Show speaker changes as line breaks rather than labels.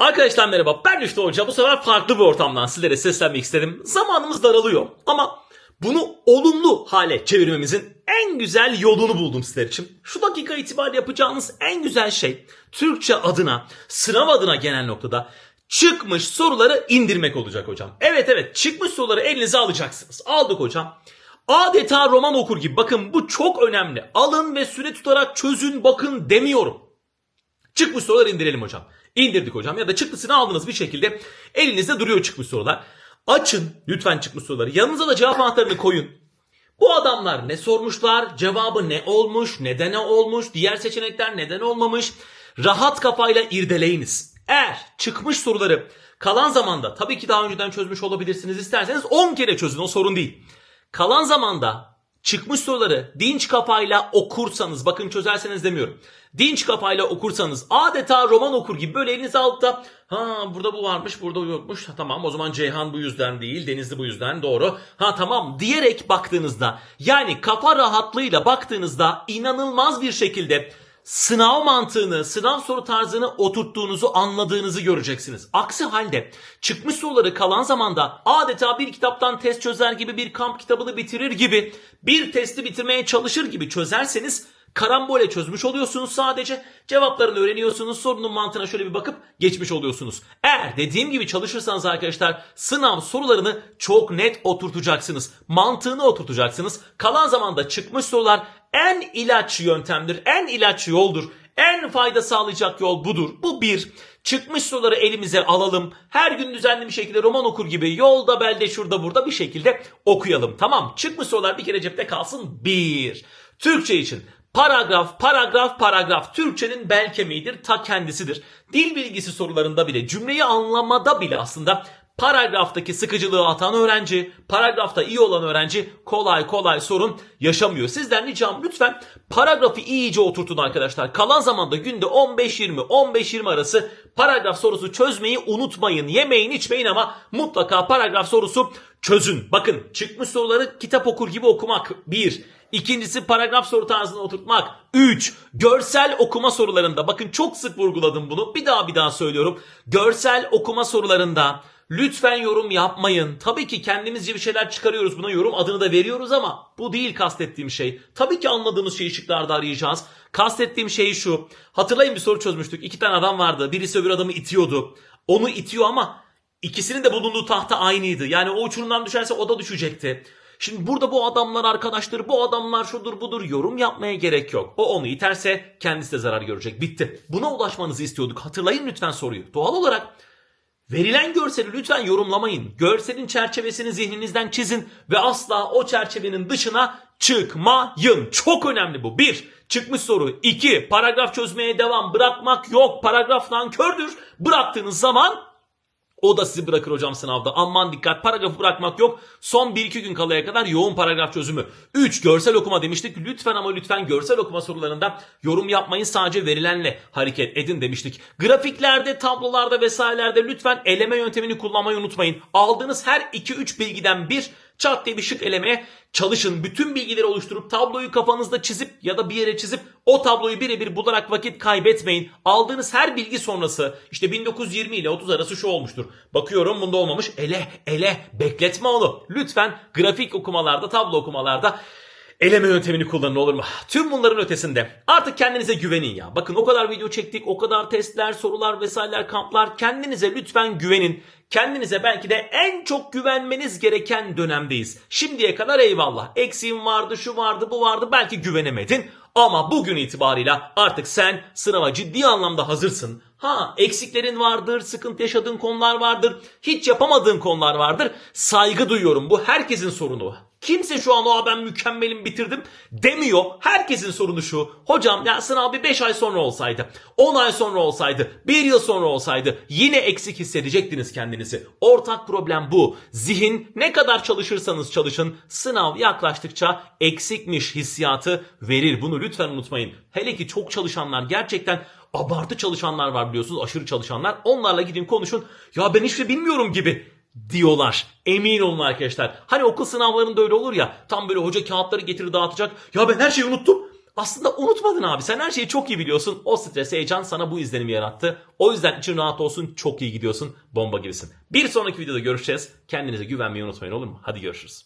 Arkadaşlar merhaba ben Rüştü Hoca. Bu sefer farklı bir ortamdan sizlere seslenmek istedim. Zamanımız daralıyor ama bunu olumlu hale çevirmemizin en güzel yolunu buldum sizler için. Şu dakika itibariyle yapacağınız en güzel şey Türkçe adına, sınav adına genel noktada çıkmış soruları indirmek olacak hocam. Evet evet çıkmış soruları elinize alacaksınız. Aldık hocam. Adeta roman okur gibi bakın bu çok önemli. Alın ve süre tutarak çözün bakın demiyorum. Çıkmış sorular indirelim hocam. İndirdik hocam ya da çıktısını aldınız bir şekilde elinizde duruyor çıkmış sorular. Açın lütfen çıkmış soruları. Yanınıza da cevap anahtarını koyun. Bu adamlar ne sormuşlar, cevabı ne olmuş, neden ne olmuş, diğer seçenekler neden olmamış. Rahat kafayla irdeleyiniz. Eğer çıkmış soruları kalan zamanda tabii ki daha önceden çözmüş olabilirsiniz isterseniz 10 kere çözün o sorun değil. Kalan zamanda çıkmış soruları dinç kafayla okursanız bakın çözerseniz demiyorum. Dinç kafayla okursanız adeta roman okur gibi böyle elinize alıp da ha burada bu varmış burada bu yokmuş Ha, tamam o zaman Ceyhan bu yüzden değil Denizli bu yüzden doğru ha tamam diyerek baktığınızda yani kafa rahatlığıyla baktığınızda inanılmaz bir şekilde sınav mantığını, sınav soru tarzını oturttuğunuzu anladığınızı göreceksiniz. Aksi halde çıkmış soruları kalan zamanda adeta bir kitaptan test çözer gibi bir kamp kitabını bitirir gibi bir testi bitirmeye çalışır gibi çözerseniz karambole çözmüş oluyorsunuz sadece. Cevaplarını öğreniyorsunuz. Sorunun mantığına şöyle bir bakıp geçmiş oluyorsunuz. Eğer dediğim gibi çalışırsanız arkadaşlar sınav sorularını çok net oturtacaksınız. Mantığını oturtacaksınız. Kalan zamanda çıkmış sorular en ilaç yöntemdir. En ilaç yoldur. En fayda sağlayacak yol budur. Bu bir. Çıkmış soruları elimize alalım. Her gün düzenli bir şekilde roman okur gibi yolda belde şurada burada bir şekilde okuyalım. Tamam. Çıkmış sorular bir kere cepte kalsın. Bir. Türkçe için Paragraf, paragraf, paragraf Türkçenin bel kemiğidir, ta kendisidir. Dil bilgisi sorularında bile, cümleyi anlamada bile aslında paragraftaki sıkıcılığı atan öğrenci, paragrafta iyi olan öğrenci kolay kolay sorun yaşamıyor. Sizden ricam lütfen paragrafı iyice oturtun arkadaşlar. Kalan zamanda günde 15-20, 15-20 arası paragraf sorusu çözmeyi unutmayın. Yemeyin içmeyin ama mutlaka paragraf sorusu çözün. Bakın çıkmış soruları kitap okur gibi okumak. Bir. İkincisi paragraf soru tarzını oturtmak. 3. Görsel okuma sorularında bakın çok sık vurguladım bunu. Bir daha bir daha söylüyorum. Görsel okuma sorularında lütfen yorum yapmayın. Tabii ki kendimizce bir şeyler çıkarıyoruz buna yorum adını da veriyoruz ama bu değil kastettiğim şey. Tabii ki anladığımız şeyi şıklarda arayacağız. Kastettiğim şey şu. Hatırlayın bir soru çözmüştük. İki tane adam vardı. Birisi öbür adamı itiyordu. Onu itiyor ama ikisinin de bulunduğu tahta aynıydı. Yani o uçurumdan düşerse o da düşecekti. Şimdi burada bu adamlar arkadaşları, bu adamlar şudur budur yorum yapmaya gerek yok. O onu iterse kendisi de zarar görecek. Bitti. Buna ulaşmanızı istiyorduk. Hatırlayın lütfen soruyu. Doğal olarak verilen görseli lütfen yorumlamayın. Görselin çerçevesini zihninizden çizin ve asla o çerçevenin dışına çıkmayın. Çok önemli bu. Bir, çıkmış soru. İki, paragraf çözmeye devam. Bırakmak yok. Paragraf nankördür. Bıraktığınız zaman o da sizi bırakır hocam sınavda. Aman dikkat paragrafı bırakmak yok. Son 1-2 gün kalaya kadar yoğun paragraf çözümü. 3. Görsel okuma demiştik. Lütfen ama lütfen görsel okuma sorularında yorum yapmayın. Sadece verilenle hareket edin demiştik. Grafiklerde, tablolarda vesairelerde lütfen eleme yöntemini kullanmayı unutmayın. Aldığınız her 2-3 bilgiden bir çat diye bir şık elemeye çalışın. Bütün bilgileri oluşturup tabloyu kafanızda çizip ya da bir yere çizip o tabloyu birebir bularak vakit kaybetmeyin. Aldığınız her bilgi sonrası işte 1920 ile 30 arası şu olmuştur. Bakıyorum bunda olmamış. Ele ele bekletme onu. Lütfen grafik okumalarda tablo okumalarda eleme yöntemini kullanın olur mu? Tüm bunların ötesinde artık kendinize güvenin ya. Bakın o kadar video çektik, o kadar testler, sorular vesaireler, kamplar. Kendinize lütfen güvenin. Kendinize belki de en çok güvenmeniz gereken dönemdeyiz. Şimdiye kadar eyvallah. Eksiğim vardı, şu vardı, bu vardı. Belki güvenemedin. Ama bugün itibarıyla artık sen sınava ciddi anlamda hazırsın. Ha eksiklerin vardır, sıkıntı yaşadığın konular vardır, hiç yapamadığın konular vardır. Saygı duyuyorum. Bu herkesin sorunu. Kimse şu an o ben mükemmelim bitirdim demiyor. Herkesin sorunu şu. Hocam ya sınav bir 5 ay sonra olsaydı, 10 ay sonra olsaydı, 1 yıl sonra olsaydı yine eksik hissedecektiniz kendinizi. Ortak problem bu. Zihin ne kadar çalışırsanız çalışın sınav yaklaştıkça eksikmiş hissiyatı verir. Bunu lütfen unutmayın. Hele ki çok çalışanlar gerçekten abartı çalışanlar var biliyorsunuz aşırı çalışanlar. Onlarla gidin konuşun. Ya ben hiçbir şey bilmiyorum gibi diyorlar. Emin olun arkadaşlar. Hani okul sınavlarında öyle olur ya. Tam böyle hoca kağıtları getirir dağıtacak. Ya ben her şeyi unuttum. Aslında unutmadın abi. Sen her şeyi çok iyi biliyorsun. O stres, heyecan sana bu izlenimi yarattı. O yüzden için rahat olsun. Çok iyi gidiyorsun. Bomba gibisin. Bir sonraki videoda görüşeceğiz. Kendinize güvenmeyi unutmayın olur mu? Hadi görüşürüz.